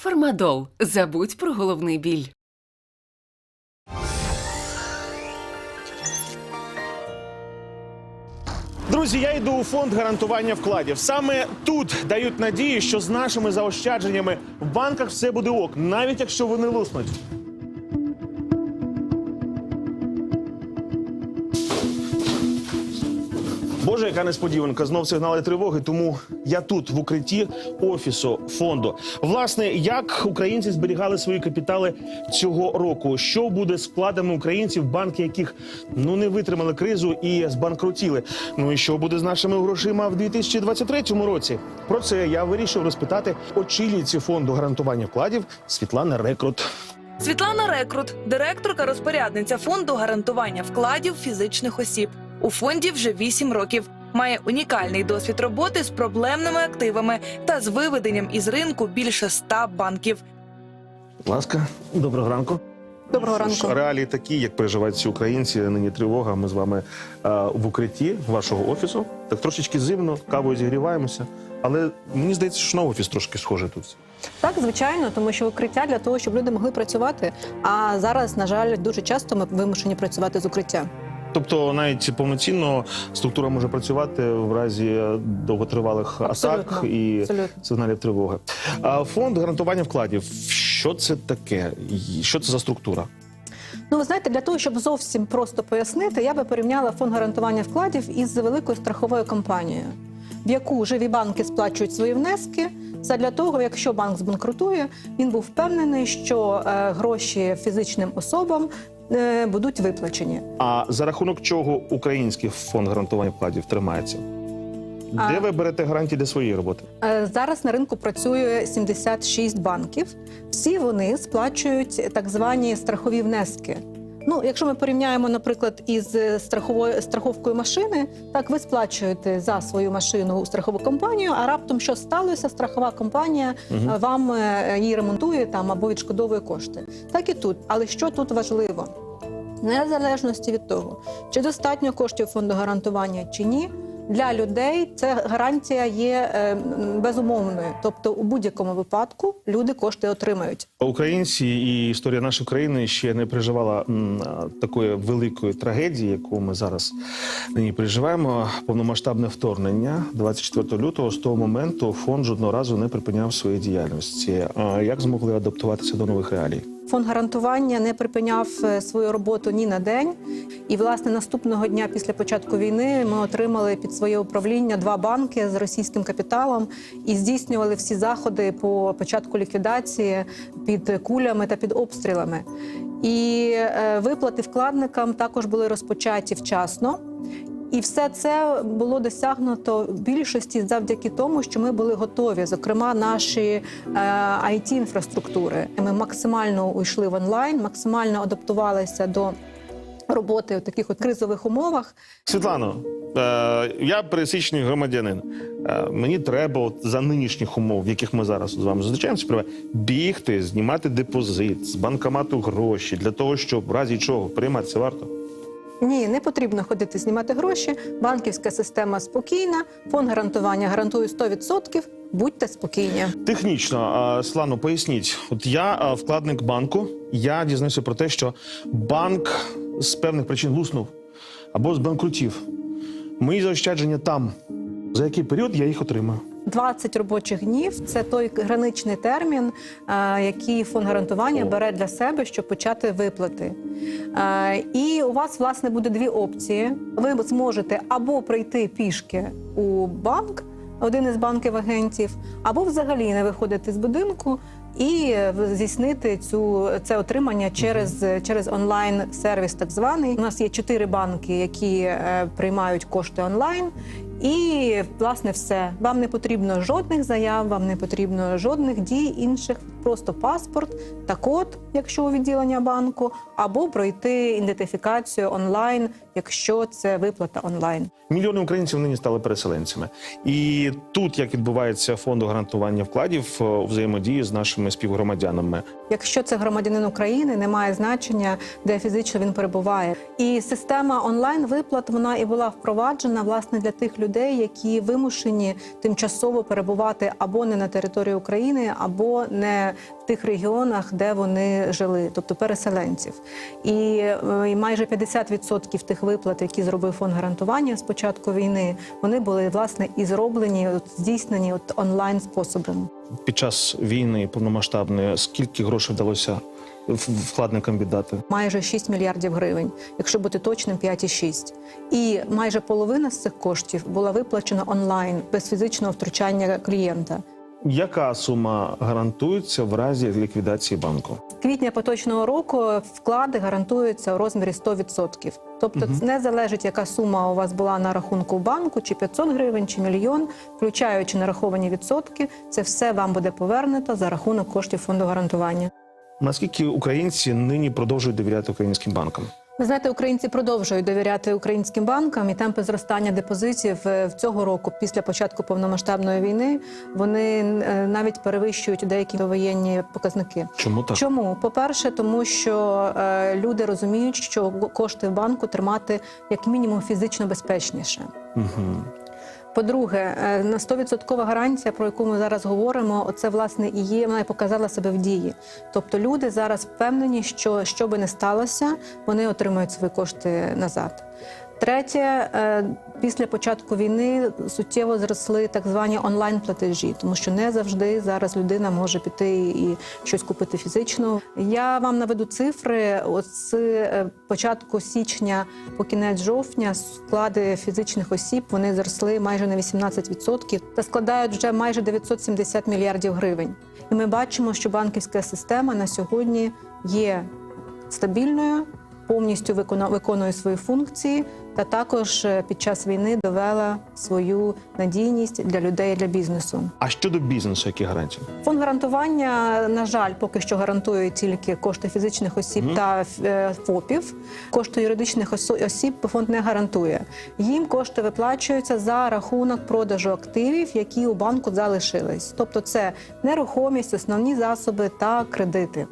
Фармадол. Забудь про головний біль. Друзі, я йду у фонд гарантування вкладів. Саме тут дають надію, що з нашими заощадженнями в банках все буде ок, навіть якщо вони луснуть. Боже, яка несподіванка, знов сигнали тривоги. Тому я тут, в укритті офісу фонду. Власне, як українці зберігали свої капітали цього року? Що буде з вкладами українців, банки яких ну не витримали кризу і збанкрутіли? Ну і що буде з нашими грошима в 2023 році? Про це я вирішив розпитати очільниці фонду гарантування вкладів Світлана Рекрут. Світлана Рекрут, директорка розпорядниця фонду гарантування вкладів фізичних осіб. У фонді вже 8 років. Має унікальний досвід роботи з проблемними активами та з виведенням із ринку більше 100 банків. Будь ласка, доброго ранку. Доброго ж, ранку. Реалії такі, як переживають всі українці. Нині тривога. Ми з вами е, в укритті вашого офісу. Так трошечки зимно, кавою зігріваємося. Але мені здається, що на офіс трошки схоже тут. Так, звичайно, тому що укриття для того, щоб люди могли працювати. А зараз, на жаль, дуже часто ми вимушені працювати з укриття. Тобто, навіть повноцінно структура може працювати в разі довготривалих атак і абсолютно. сигналів тривоги. А фонд гарантування вкладів. Що це таке? Що це за структура? Ну, ви знаєте, для того, щоб зовсім просто пояснити, я би порівняла фонд гарантування вкладів із великою страховою компанією, в яку живі банки сплачують свої внески. Задля того, якщо банк збанкрутує, він був впевнений, що е, гроші фізичним особам е, будуть виплачені. А за рахунок чого український фонд гарантування вкладів тримається? А- Де ви берете гарантії для своєї роботи? Е, Зараз на ринку працює 76 банків. Всі вони сплачують так звані страхові внески. Ну, якщо ми порівняємо, наприклад, із страховою страховкою машини, так ви сплачуєте за свою машину у страхову компанію, а раптом що сталося, страхова компанія е, вам е, її ремонтує там або відшкодовує кошти. Так і тут. Але що тут важливо? Незалежності від того, чи достатньо коштів фонду гарантування чи ні, для людей ця гарантія є е, безумовною. Тобто, у будь-якому випадку люди кошти отримають. Українці і історія нашої країни ще не переживала такої великої трагедії, яку ми зараз нині переживаємо. Повномасштабне вторгнення 24 лютого. З того моменту фонд жодного разу не припиняв своєї діяльності. А як змогли адаптуватися до нових реалій? Фонд гарантування не припиняв е, свою роботу ні на день. І, власне, наступного дня після початку війни ми отримали під своє управління два банки з російським капіталом і здійснювали всі заходи по початку ліквідації під кулями та під обстрілами. І е, виплати вкладникам також були розпочаті вчасно. І все це було досягнуто в більшості завдяки тому, що ми були готові, зокрема, наші е, it інфраструктури. Ми максимально уйшли в онлайн, максимально адаптувалися до роботи в таких от кризових умовах. Світлано, е, я пересічний громадянин. Е, мені треба от за нинішніх умов, в яких ми зараз з вами зустрічаємося, бігти, знімати депозит з банкомату гроші для того, щоб в разі чого прийматися варто. Ні, не потрібно ходити знімати гроші. Банківська система спокійна, фонд гарантування гарантує 100%. Будьте спокійні. Технічно, а, Слано, поясніть, от я вкладник банку, я дізнався про те, що банк з певних причин луснув або збанкрутів. Мої заощадження там. За який період я їх отримаю? 20 робочих днів це той граничний термін, е, який фонд гарантування бере для себе, щоб почати виплати. Е, І у вас власне буде дві опції. Ви зможете або прийти пішки у банк, один із банків агентів, або взагалі не виходити з будинку. І здійснити цю це отримання через, через онлайн сервіс, так званий. У нас є чотири банки, які е, приймають кошти онлайн. І власне все. Вам не потрібно жодних заяв, вам не потрібно жодних дій інших, просто паспорт та код, якщо у відділення банку, або пройти ідентифікацію онлайн, якщо це виплата онлайн. Мільйони українців нині стали переселенцями. І тут як відбувається фонду гарантування вкладів е, у взаємодії з нашими співгромадянами. Якщо це громадянин України, немає значення, де фізично він перебуває. І система онлайн виплат вона і була впроваджена власне для тих людей. Людей, які вимушені тимчасово перебувати або не на території України, або не в тих регіонах, де вони жили, тобто переселенців. І, е, майже 50% тих виплат, які зробив фонд гарантування з початку війни, вони були власне і зроблені, здійснені от онлайн способом. Під час війни повномасштабної скільки грошей вдалося вкладникам віддати? майже 6 мільярдів гривень, якщо бути точним, 5,6. І майже половина з цих коштів була виплачена онлайн без фізичного втручання клієнта. Яка сума гарантується в разі ліквідації банку? З квітня поточного року вклади гарантуються у розмірі 100%. Тобто це не залежить, яка сума у вас була на рахунку в банку, чи 500 гривень, чи мільйон, включаючи нараховані відсотки, це все вам буде повернуто за рахунок коштів фонду гарантування. Наскільки українці нині продовжують довіряти українським банкам? Ви знаєте, українці продовжують довіряти українським банкам і темпи зростання депозитів е, в цього року, після початку повномасштабної війни, вони е, навіть перевищують деякі довоєнні показники. Чому так? Чому? По-перше, тому що е, люди розуміють, що кошти в банку тримати як мінімум фізично безпечніше. Угу. По-друге, е, на 100% гарантія, про яку ми зараз говоримо, це власне і є. Вона і показала себе в дії. Тобто люди зараз впевнені, що що би не сталося, вони отримують свої кошти назад. Третє, е, після початку війни суттєво зросли так звані онлайн-платежі, тому що не завжди зараз людина може піти і щось купити фізично. Я вам наведу цифри. От з е, початку січня по кінець жовтня склади фізичних осіб вони зросли майже на 18% та складають вже майже 970 мільярдів гривень. І ми бачимо, що банківська система на сьогодні є стабільною, повністю виконує свої функції, та також е, під час війни довела свою надійність для людей і для бізнесу. А щодо бізнесу, які гарантії? Фонд гарантування, на жаль, поки що гарантує тільки кошти фізичних осіб та е, ФОПів. Кошти юридичних осіб фонд не гарантує. Їм кошти виплачуються за рахунок продажу активів, які у банку залишились. Тобто, це нерухомість, основні засоби та кредити.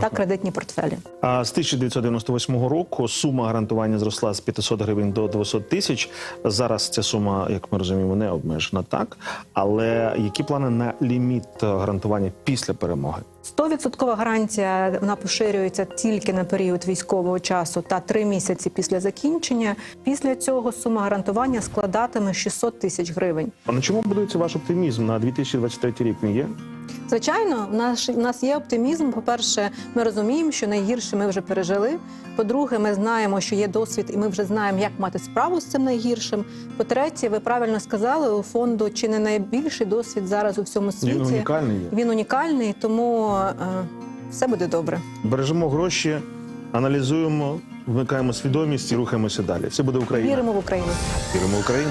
Та кредитні портфелі. А з 1998 року сума гарантування зросла з 500 гривень до 200 тисяч. Зараз ця сума, як ми розуміємо, не обмежена так. Але які плани на ліміт гарантування після перемоги? 100% гарантія вона поширюється тільки на період військового часу та три місяці після закінчення. Після цього сума гарантування складатиме 600 тисяч гривень. А на чому будується ваш оптимізм на 2023 рік? Він є? Звичайно, в нас, в нас є оптимізм. По-перше, ми розуміємо, що найгірше ми вже пережили. По-друге, ми знаємо, що є досвід, і ми вже знаємо, як мати справу з цим найгіршим. По-третє, ви правильно сказали, у фонду чи не найбільший досвід зараз у всьому світі. Він унікальний є. Він унікальний, тому е, все буде добре. Бережемо гроші, аналізуємо, вмикаємо свідомість і рухаємося далі. Все буде Україна. Віримо в Україну. Віримо в Україну.